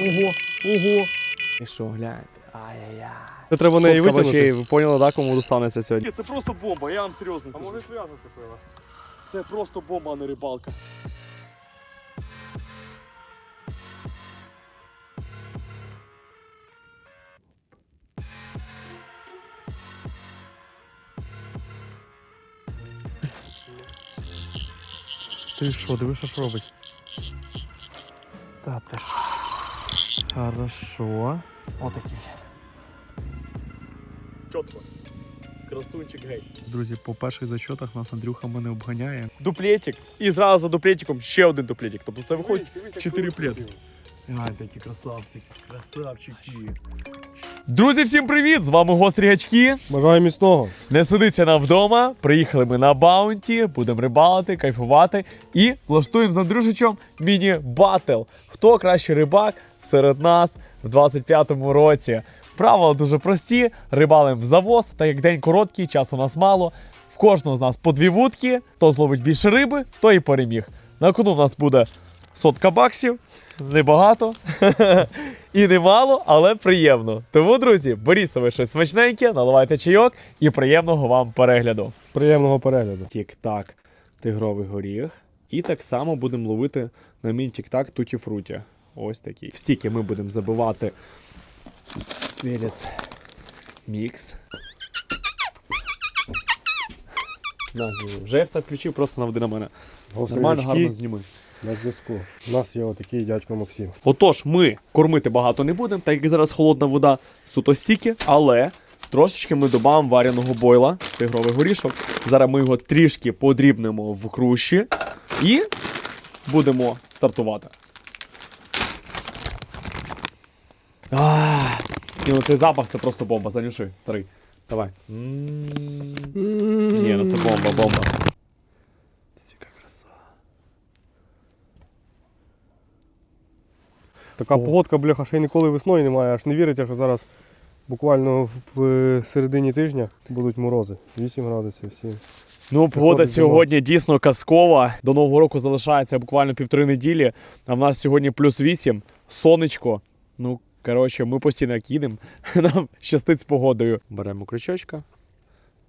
Ого, ого. І що, гляньте. Ай-яй-яй. Це треба неї Сотка витягнути. бачей, ви поняли, да, кому достанеться сьогодні? Ні, це просто бомба, я вам серйозно. А кажу. може зв'язок купила? Це просто бомба, а не рибалка. Ти що, дивиш, що робить? Та ти ж. Хорошо. Отакий. Чітко. Красунчик гей. Друзі, по перших зачотах нас Андрюха мене обганяє. Дуплетик. І зразу за дуплетиком ще один дуплетик. Тобто це виходить. чотири плети. Ай, такі красавчики, красавчики. Друзі, всім привіт! З вами гострі гачки. Бажаю міцного. Не сидиться нам вдома. Приїхали ми на баунті, будемо рибалити, кайфувати і влаштуємо з Андрюшичем міні-батл. Хто кращий рибак серед нас в 25-му році? Правила дуже прості: рибалим в завоз, так як день короткий, часу нас мало. В кожного з нас по дві вудки. Хто зловить більше риби, той і переміг. На кону в нас буде сотка баксів. Небагато і немало, але приємно. Тому, друзі, беріть собі щось смачненьке, наливайте чайок і приємного вам перегляду. Приємного перегляду. Тік-так, тигровий горіх. І так само будемо ловити на мій тік-так туті фруті. Ось такий. В стіки ми будемо забивати вілець мікс. Вже все включив, просто наведи на мене. Нормально, гарно зніми. на зв'язку. У нас є отакий дядько Максим. Отож, ми кормити багато не будемо, так як зараз холодна вода суто стіки, але трошечки ми додамо варяного бойла, тигровий горішок. Зараз ми його трішки подрібнемо в круші і будемо стартувати. Ах, і ну цей запах це просто бомба. Занюши, старий. Давай. Ні, ну це бомба, бомба. Така погодка, бляха, ще й ніколи весною немає, аж не віриться, що зараз буквально в середині тижня будуть морози. 8 градусів, 7. Ну, погода сьогодні дійсно казкова. До Нового року залишається буквально півтори неділі. А в нас сьогодні плюс 8, сонечко. Ну, коротше, ми постійно як. Нам щастить з погодою. Беремо крючочка.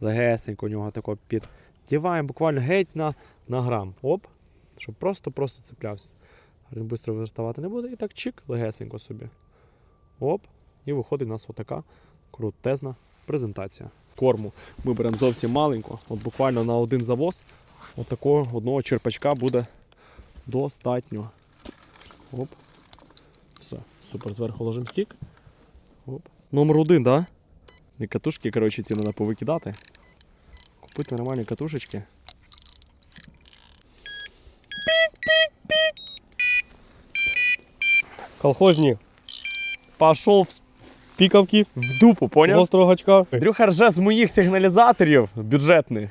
Легесенько у нього тако піддіваємо буквально геть на, на грам. Оп. Щоб просто-просто цеплявся. Він швидко виставати не буде. І так чик, легесенько собі. Оп. І виходить у нас отака крутезна презентація. Корму ми беремо зовсім маленько, от буквально на один завоз. От такого одного черпачка буде достатньо. Оп. Все, супер, зверху ложимо стік. Оп. Номер один, да? І катушки, коротше, ці треба повикидати. Купити нормальні катушечки. Колхозні Пішов в- пікавки, в дупу, поняв? гострого гачка. Андрюха рже з моїх сигналізаторів бюджетних,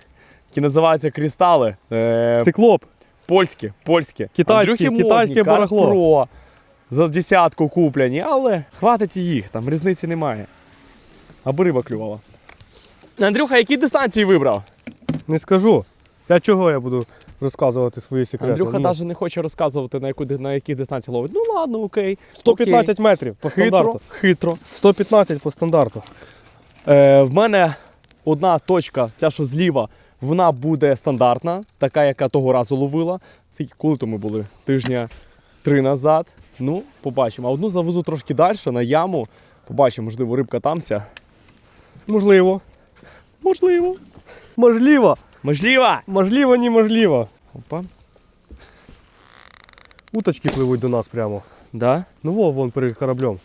які називаються кристали. Е, Циклоп. Польські, польські. Китайські, Андрюхи модні, китайське барахло. Карпро За десятку куплені, але хватить і їх, там різниці немає. Аби риба клювала. Андрюха, які дистанції вибрав? Не скажу. Для чого я буду розказувати свої секрети? Андрюха Ну, навіть не хоче розказувати, на, яку, на яких дистанціях ловить. Ну ладно, окей. 115 метрів по стандарту. Хитро, хитро. 115 по стандарту. Е, в мене одна точка, ця що зліва, вона буде стандартна, така, яка того разу ловила. Скільки коли то ми були? Тижня три назад. Ну, побачимо. А одну завезу трошки далі на яму. Побачимо, можливо, рибка тамся. Можливо. Можливо. Можливо. Можливо. Можливо, неможливо. Опа. Уточки пливуть до нас прямо. Да? Ну во, вон перед кораблем.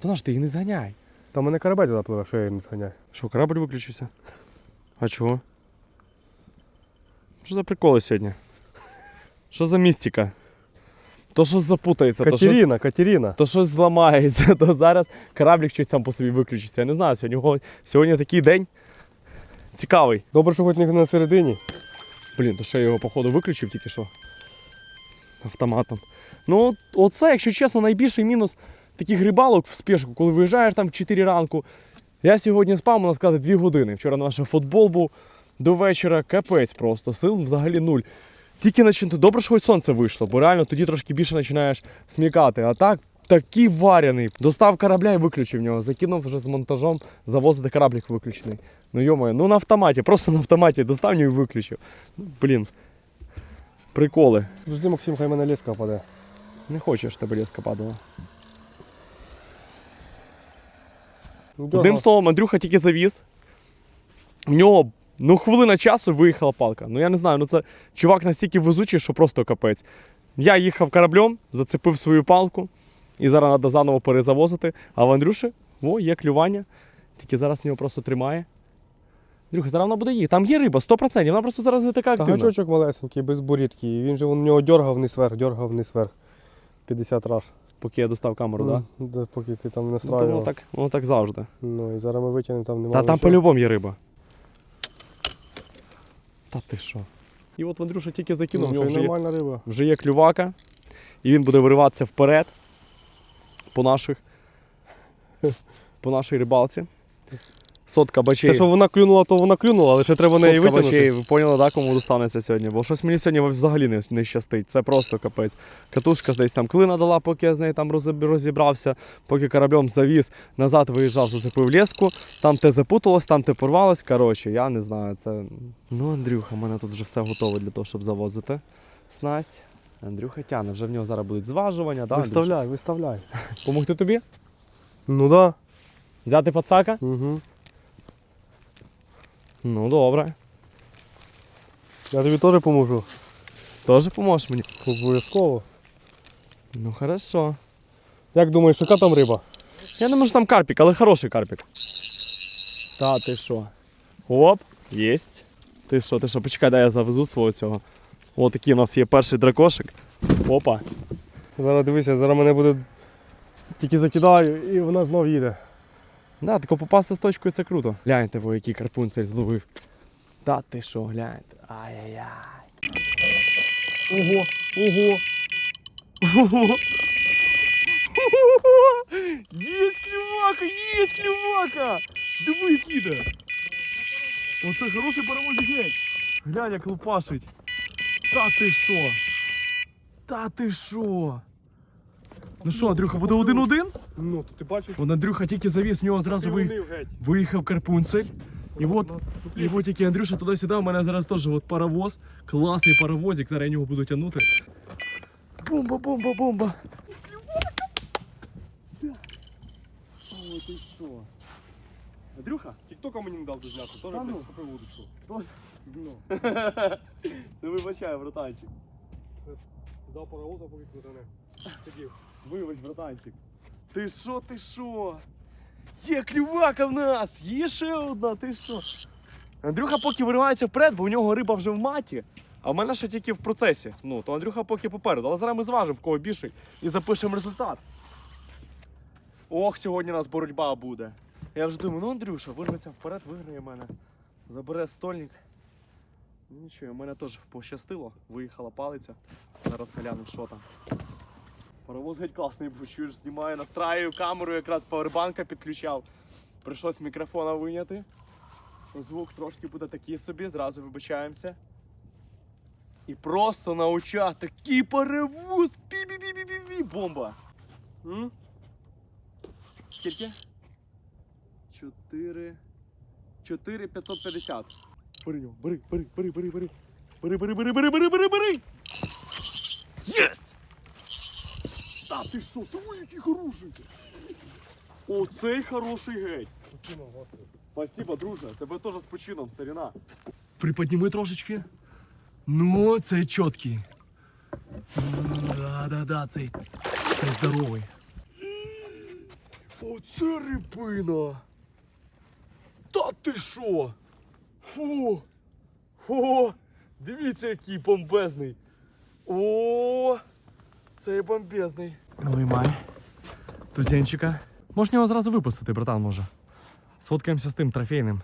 То наш ти їх не зганяй. Там мене корабель туди пливе, що я їм не зганяю. Що, корабль виключився? А чого? Що за приколи сьогодні? Що за містика? То щось запутається, то щось Катерина, Катерина. то щось зламається, то зараз кораблік щось сам по собі виключиться. Я не знаю, сьогодні, сьогодні такий день цікавий. Добре, що хоч не на середині. Блін, то що я його, походу, виключив тільки що. Автоматом. Ну, оце, якщо чесно, найбільший мінус таких рибалок в спешку, коли виїжджаєш там в 4 ранку. Я сьогодні спав, можна сказати, 2 години. Вчора наш футбол був до вечора капець просто, сил взагалі нуль. тільки начинати. Добре, що хоч сонце вийшло, бо реально тоді трошки більше починаєш смікати. А так, такий варяний. Достав корабля і виключив нього. Закинув вже з монтажом, завозити кораблік виключений. Ну йомаю, ну на автоматі, просто на автоматі достав нього і виключив. Ну, блін. Приколи. Жди, Максим, хай мене леска паде. Не хочеш, тебе леска падала. Ну, Одним дьоргав. словом, Андрюха тільки завіз. В нього ну, хвилина часу виїхала палка. Ну я не знаю, ну це чувак настільки везучий, що просто капець. Я їхав кораблем, зацепив свою палку, і зараз треба заново перезавозити. А в Андрюші, о, є клювання. Тільки зараз нього просто тримає. Андрюха, зараз вона буде їхати. Там є риба, 100%. Вона просто зараз не така Та активна. гачочок малесенький, без бурітки. І Він же у нього дьоргав вниз вверх, дьоргав вниз вверх. 50 раз. Поки я достав камеру, так? Ну, да, Поки ти там не Ну, то воно так, воно так завжди. Ну і зараз ми витягнемо там немає. Та там по-любому є риба. Та ти що? І от Андрюша тільки закинув, Ну, в нього вже є, риба. вже є клювака, і він буде вириватися вперед по наших по нашій рибалці. Сотка бачей. Те, що вона клюнула, то вона клюнула, але ще треба неї Сотка витягнути. бачей, ви поняли, да, кому достанеться сьогодні? Бо щось мені сьогодні взагалі не, не щастить. Це просто капець. Катушка десь там клина дала, поки я з нею там розібрався, поки кораблем завіз, назад виїжджав, зацепив леску, там те запуталось, там те порвалось. Коротше, я не знаю. Це. Ну, Андрюха, в мене тут вже все готове для того, щоб завозити. Снасть. Андрюха тяне, вже в нього зараз будуть зважування, да, Андрюша? Виставляй, виставляй. Помогти тобі? Ну да. Взяти пацака? Угу. Ну, добре. Я тобі теж поможу. Теж поможеш мені? Обов'язково. Ну, хорошо. Як думаєш, яка там риба? Я не можу там карпік, але хороший карпік. Та ти що? Оп, єсть. Ти що, ти що, почекай, дай я завезу свого цього. О, такий у нас є перший дракошик. Опа. Зараз дивися, зараз мене буде. Тільки закидаю і вона знов їде. Да, тако попасти з точкою це круто. Гляньте, ви, який карпунцель зловив. Та ти що, гляньте. Ай-яй-яй. Ого, ого. Ого. Є клювака, є клювака! Диви, іде. Оце хороший паровозик геть. Глянь, як лупашить. Та ти що? Та ти що? Ну що, Андрюха, буде один-один? Ну, то ти бачиш, Вон Андрюха тільки завіз, в нього зразу ви... Виїхав карпунцель. І от, і от тільки Андрюша туди-сюди, у мене зараз теж от паровоз, класний паровозик, зараз я нього буду тягнути. Бомба, бомба, бомба. Ой, ти що? Андрюха? Тіктока мені не дав дозняти, теж Та ну. схопив удочку. Тож? Ну. Не вибачай, братанчик. Дав паровоза, поки крутане. Сидів. Вибач, братанчик. Ти що, ти що? Є клювака в нас! Є ще одна, ти що? Андрюха поки виривається вперед, бо у нього риба вже в маті, а в мене ще тільки в процесі. Ну, то Андрюха поки попереду. Але зараз ми зважимо, в кого більший, і запишемо результат. Ох, сьогодні у нас боротьба буде. Я вже думаю, ну Андрюша, вирветься вперед, виграє мене. Забере стольник. Нічого, мене теж пощастило, виїхала палиця. Зараз глянемо, що там. Паровоз геть класний був, чуєш, знімаю, настраюю камеру, якраз павербанка підключав. Прийшлось мікрофона виняти. Звук трошки буде такий собі, зразу вибачаємося. І просто на очах такий паровоз! Пі-пі-пі-пі-пі! Бомба! М? Скільки? 4. 4 550. Бери його, бери, бери, бери, бери, бери. Бери, бери, бери, бери, бери, бери, бери! Єсть! Та ти що, ти який хороший! Оцей хороший геть! Спасибо, друже, тебе теж з почином, старина. Приподніми трошечки. Ну, цей чіткий. Да, да, да, цей, цей здоровий. Оце рибина. Та ти що? Фу. О, дивіться, який бомбезний. О, цей бомбезний. Виймай. Тузенчика. Можеш його зразу випустити, братан, може. Сфоткаємося з тим трофейним.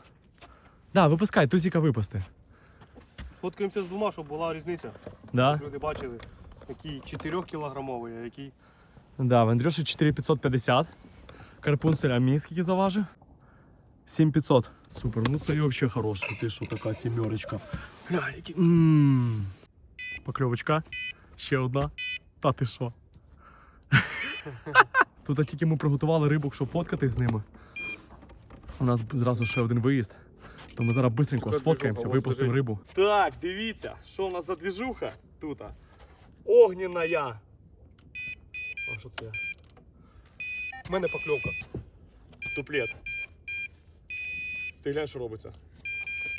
Да, випускай, тузіка випусти. Фоткаємося з двома, щоб була різниця. Да? Люди бачили, який 4 кілограмовий, а який Да, в Андрюші 4550. Карпунцель, а мій скільки заважив? 7500. Супер, ну це і взагалі хороший. Ти що така сімерочка. Гля, які. Покльовочка. Ще одна. Та ти що? Тут тільки ми приготували рибок, щоб фоткатись з ними. У нас зразу ще один виїзд. То ми зараз швидко сфоткаємося, випустимо рибу. Так, дивіться, що у нас за двіжуха тут. Огняна я. А що це? У мене покльовка. Туплет. Ти глянь, що робиться.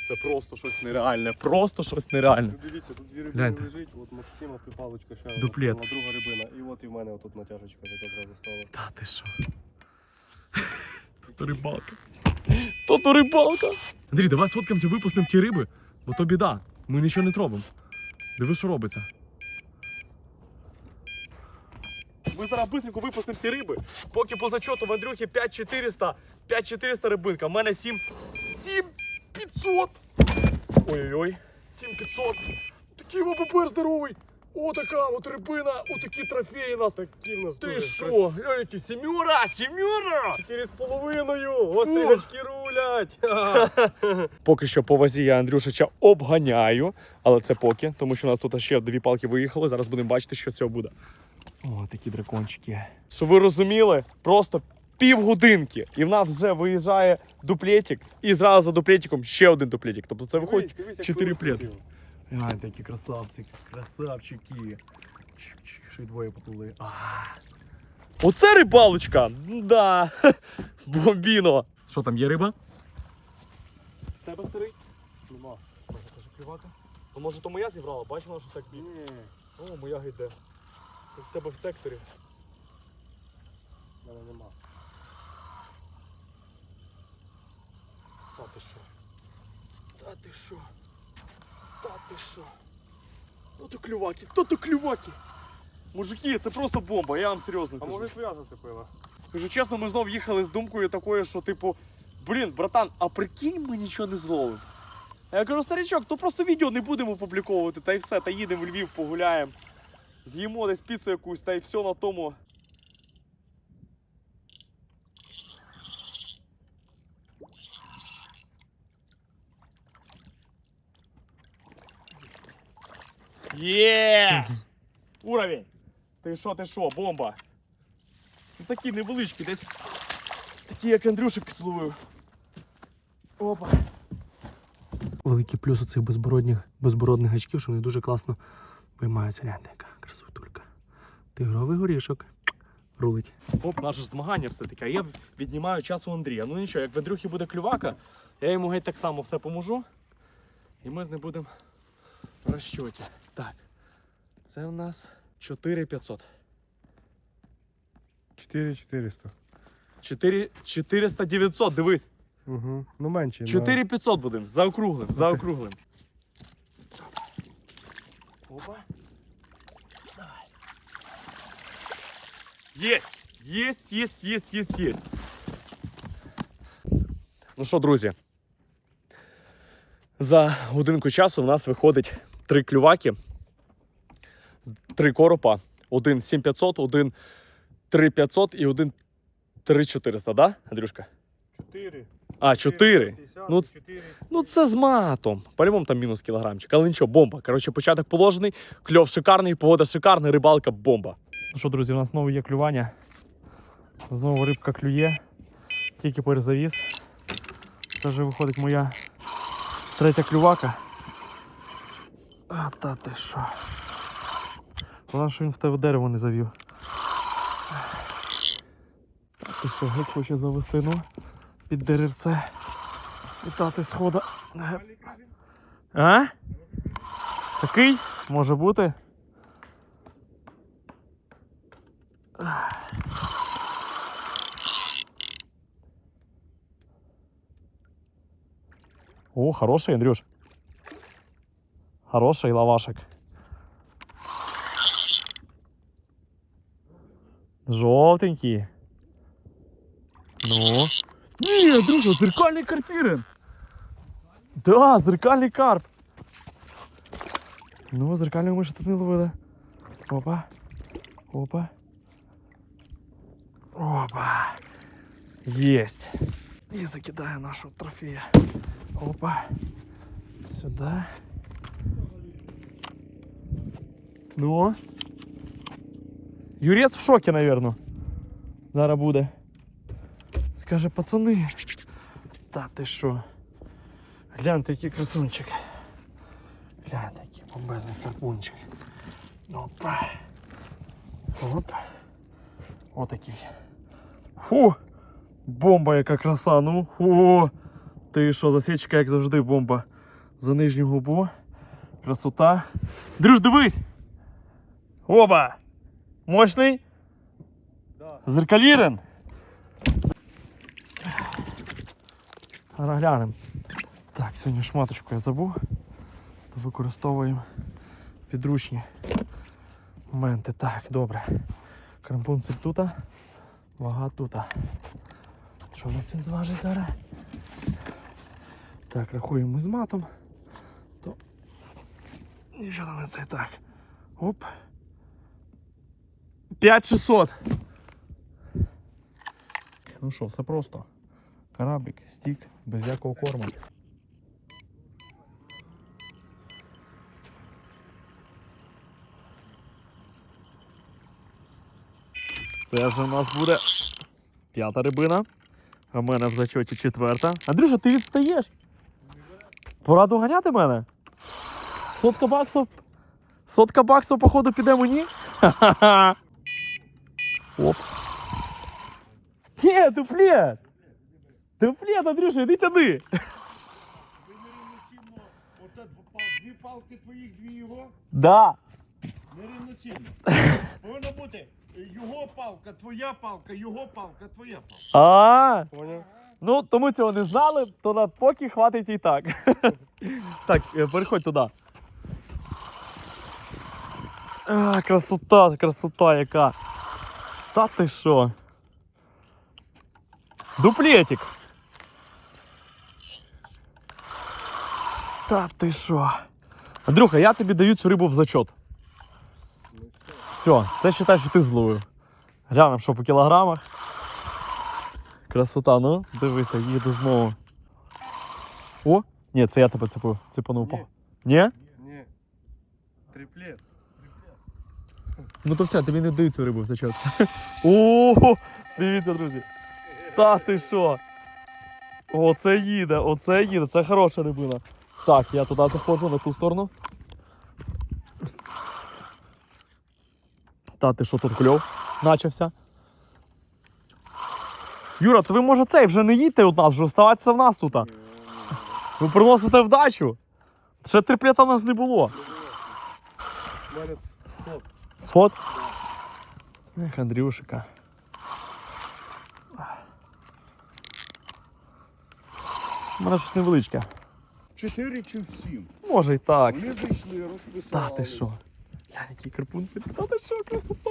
Це просто щось нереальне. Просто щось нереальне. Ну, Дивіться, тут дві Гляньте. лежить, от Максима припалочка ще одна, Дуплет. ціла друга рибина. І от і в мене отут натяжечка така зразу стала. Та ти що? Тут рибалка. Тут рибалка. Андрій, давай сфоткаємося, випустимо ті риби, бо то біда. Ми нічого не зробимо. Диви, що робиться. Ми зараз швидко випустимо ці риби. Поки по зачоту в Андрюхі 5400, 5400 рибинка. В мене 7. 7500. Ой-ой-ой. 7500. Такий ВПП здоровий. О, така от рибина, отакі трофеї у нас. Такі в нас Ти дуже що? Глянь, які сімюра, сімюра! Чотири з половиною! Острігачки рулять! Ха-ха. Поки що по вазі я Андрюшича обганяю, але це поки, тому що у нас тут ще дві палки виїхали. Зараз будемо бачити, що з цього буде. О, такі дракончики. Щоб ви розуміли, просто півгодинки. І в нас вже виїжджає дуплетик, і зразу за дуплетиком ще один дуплетик. Тобто це виходить Дивись, дивись, як плети. Глянь, такі красавці, красавчики. Ще й двоє поплили. Оце рибалочка! Да. Бомбіно. Що там є риба? Тебе старий? Нема. Може, теж клювака? Ну, може, то моя зібрала, бачила, що так. Ні. О, моя гайде. В тебе в секторі. Мене нема. Та ти що? Та ти що? Та ти що? Ну то клюваки, то то клюваки. Мужики, це просто бомба, я вам серйозно А кажу. може твоя зацепила? Кажу чесно, ми знов їхали з думкою такою, що типу, блін, братан, а прикинь, ми нічого не зловимо. А я кажу, старичок, то просто відео не будемо публіковувати, та й все, та їдемо в Львів, погуляємо. З'їмо десь піцу якусь, та й все на тому. Є! Уровень! Ти що, ти що, бомба? Ну такі невеличкі, десь такі, як Андрюшик зловив. Опа. Великий плюс у цих безбородних, безбородних гачків, що вони дуже класно виймаються. Гляньте, яка красотулька. Тигровий горішок. Рулить. Оп, наше змагання все-таки. А я віднімаю час у Андрія. Ну нічого, як в Андрюхі буде клювака, я йому геть так само все поможу. І ми з ним будемо в розчоті. Так. Це у нас 4500. 4400. 4, 400 900, дивись. Угу. Ну менше. 4500 будемо, заокруглим, заокруглим. Опа. Давай. Єсть! Єсть, єсть, єсть, єсть, єсть. Ну що, друзі? За годинку часу у нас виходить три клюваки, три коропа, один 7500, один 3500 і один 3400, да, Андрюшка? 4. А, 4. Ну, Ну, це з матом. По-любому там мінус кілограмчик. Але нічого, бомба. Коротше, початок положений, кльов шикарний, погода шикарна, рибалка бомба. Ну що, друзі, у нас знову є клювання. Знову рибка клює. Тільки перезавіз. Це вже виходить моя третя клювака. А та ти що? Вона що він в тебе дерево не завів. Ти що, геть хоче завести, ну, під деревце. І тати схода. А? Такий? Може бути? О, хороший, Андрюш. Хороший лавашек. Жовтенький. Ну. Ні, Андрюша, зеркальний карпірин. Да, зеркальний карп. Ну, зеркального ми ще тут не ловили. Опа. Опа. Опа. Єсть. І закидаю нашу трофея. Опа. Сюди. Ну. Юрець в шокі, напевно. Зараз буде. Скаже, пацани. Та ти що? Гляньте, який красунчик. Гляньте, який бомбезний карпунчик. Опа. Оп. Отакий. Фу! Бомба, яка краса, ну. Фу. Ти що, засічка, як завжди, бомба. За нижню губу. Красота. Дрюш, дивись! Оба! Мощний? Да. Зеркалірен. Глянемо. Так, сьогодні шматочку я забув. То використовуємо підручні моменти. Так, добре. Крампунцель тут, вага тут. Що у нас він зважить зараз? Так, рахуємо з матом. То... Нічого там не це так. Оп. 5600. Ну що, все просто. Кораблик, стік, без якого корму. Це вже у нас буде п'ята рибина. А в мене в зачоті четверта. Андрюша, ти відстаєш? Пора доганяти мене? Сотка баксів. Сотка баксів, походу, піде мені. Ха-ха-ха. Оп. Ні, дуплет! Дуплет, Андрюша, іди пал- дві палки твоїх, дві його. Да. Нерівноцінно. Повинно бути його палка, твоя палка, його палка, твоя палка. А, Поняв? ну тому цього не знали, то на поки хватить і так. так, е, переходь туди. А, красота, красота яка. Та ти що? Дуплетик. Та ти що? Андрюха, я тобі даю цю рибу в зачот. Все, це вважай, що ти зловив. Глянемо, що по кілограмах. Красота, ну, дивися, їду знову. О! Ні, це я тебе цепив. Цепанув. Ні. Ні? Ні. Триплет. Ну то все, тобі не дають цю рибу в зачет. О, дивіться, друзі. Та ти що? Оце їде, оце їде, це хороша рибина. Так, я туди заходжу на ту сторону. Та ти що тут кльов? Начався. Юра, то ви може цей вже не їдьте у нас, вже оставайтеся в нас тут. Ви приносите вдачу. Ще триплета в нас не було. Сход? Ех, Андрюшика. У мене щось невеличке. Чотири чи сім. Може і так. Вони зайшли, розписали. Та ти що? Глянь, який карпунцель. Та ти що, красота?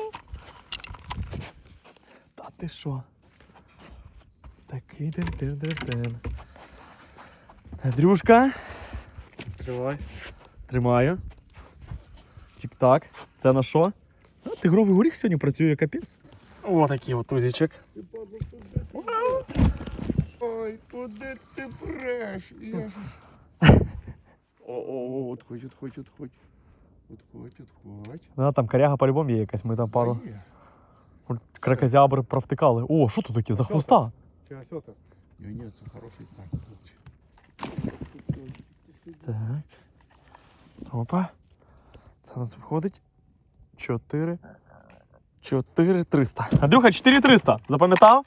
Та ти що? Такий дин дин дин дин Андрюшка, Тримай. тримаю. Тік-так. Це на що? А, тигровий горіх сьогодні працює капець. О, такий от тузічок. Ой, куди ти преш? Я ж... О-о-о, отходь, отходь, отходь. Отходь, отходь. Ну, там коряга по-любому є якась, ми там пару Та є. кракозябр провтикали. О, що тут таке? За хвоста? Ні, ні, це хороший так. хлопці. Так. Опа. Нас виходить. 4. 4 300. Андрюха, 4 300. Запам'ятав?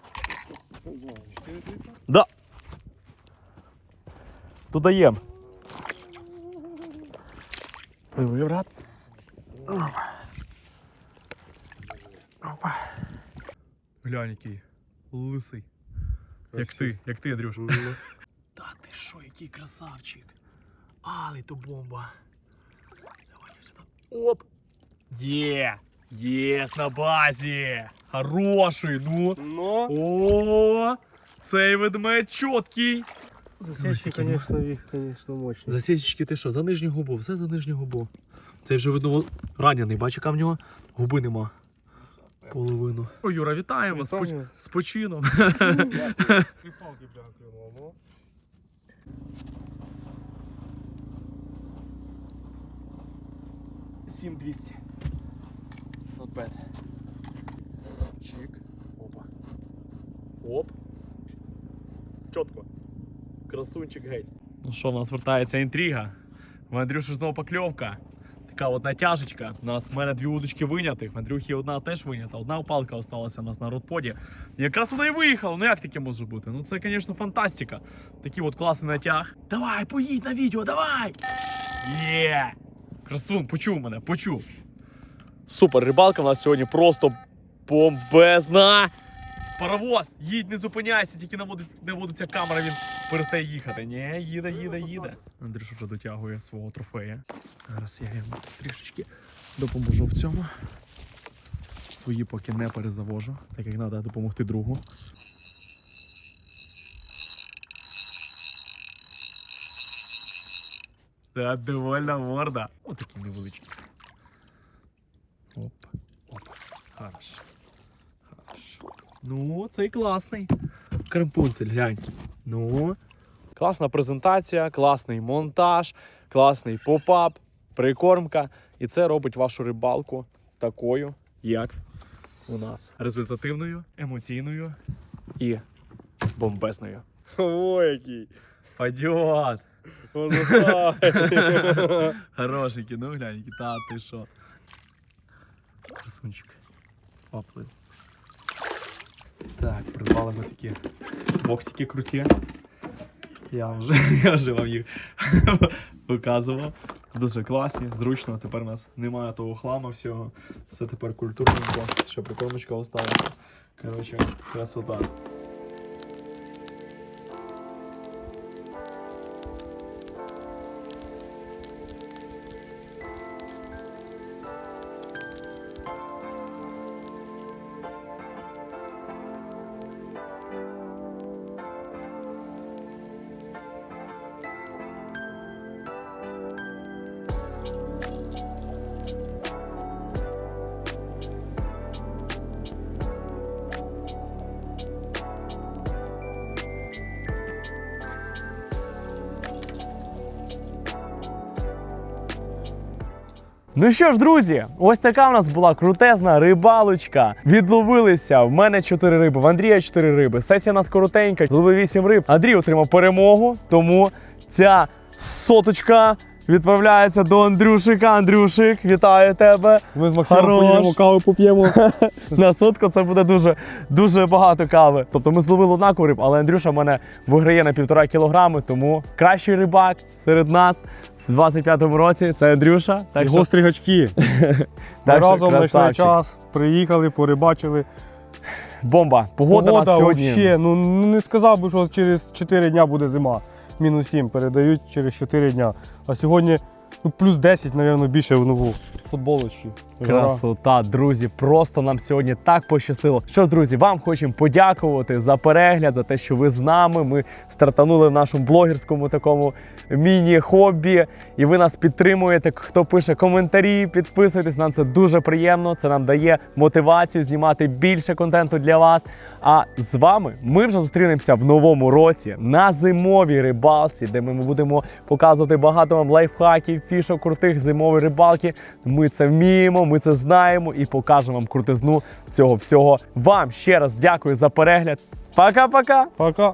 Да. Додаємо. Диви, брат. Опа. Опа. Глянь, який лисий. Як ти, як ти, Андрюш. Та ти що, який красавчик. Але то бомба. Оп. Є! Єс на базі! Хороший, ну. Ну, О, цей ведмедь чіткий. засічки, звісно, їх, звісно, мощні. Засічки ти що, за нижню губу, все за нижню губу. Цей вже видно ранений, бач, яка в нього губи нема. Половину. О, Юра, вітаємо з, поч... З почином палки дякуємо. Ну. 7200. Not bad. Чик. Опа. Оп. Чітко. Красунчик геть. Ну що, в нас вертається інтрига. В Андрюші знову покльовка. Така от натяжечка. У нас в мене дві удочки винятих. В Андрюхі одна теж винята. Одна палка осталася у нас на родподі. І якраз вона і виїхала. Ну як таке може бути? Ну це, звісно, фантастика. Такий от класний натяг. Давай, поїдь на відео, давай! Є! Красун, почув мене, почув. Супер, рибалка в нас сьогодні просто бомбезна. Паровоз, їдь, не зупиняйся, тільки наводить, наводиться камера, він перестає їхати. Ні, їде, їде, їде. Андрюша вже дотягує свого трофея. Зараз я йому трішечки допоможу в цьому. Свої поки не перезавожу, так як треба допомогти другу. Та довольна морда. Отакий невеличкий. Оп, оп. Хорошо. Хорошо. Ну, цей класний. Кремпунцель, глянь. Ну. Класна презентація, класний монтаж, класний попап, прикормка. І це робить вашу рибалку такою, як у нас. Результативною, емоційною і бомбезною. О, який. Пойдет! Хороший кіно, глянь, та ти що. Красунчик. Поплив. Так, придбали ми такі боксики круті. Я вже, я вже вам їх показував. Дуже класні, зручно. Тепер у нас немає того хламу всього. Все тепер культурненько, ще прикормочка осталася. Коротше, красота. Ну що ж, друзі, ось така в нас була крутезна рибалочка. Відловилися. В мене 4 риби, в Андрія 4 риби. Сесія у нас коротенька, зловив 8 риб. Андрій отримав перемогу, тому ця соточка відправляється до Андрюшика. Андрюшик, вітаю тебе. Ми з Максимом поїдемо, каву поп'ємо. На сотку це буде дуже, дуже багато кави. Тобто ми зловили однакову риб, але Андрюша в мене виграє на півтора кілограми, тому кращий рибак серед нас в 25-му році це Андрюша. Так Його що, гострі гачки. Ми разом знайшли час, приїхали, порибачили. Бомба. Погода, Погода нас сьогодні. вообще, ну ну, не сказав би, що через 4 дня буде зима. Мінус 7 передають через 4 дня. А сьогодні ну, плюс 10, мабуть, більше в нову футболочки. Красота, друзі, просто нам сьогодні так пощастило. Що ж, друзі, вам хочемо подякувати за перегляд, за те, що ви з нами. Ми стартанули в нашому блогерському такому міні-хобі, і ви нас підтримуєте. Хто пише коментарі, підписуйтесь. Нам це дуже приємно. Це нам дає мотивацію знімати більше контенту для вас. А з вами ми вже зустрінемося в новому році на зимовій рибалці, де ми будемо показувати багато вам лайфхаків, фішок крутих зимової рибалки. Ми це вміємо, ми це знаємо і покажемо вам крутизну цього всього. Вам ще раз дякую за перегляд. Пока-пока! Пока.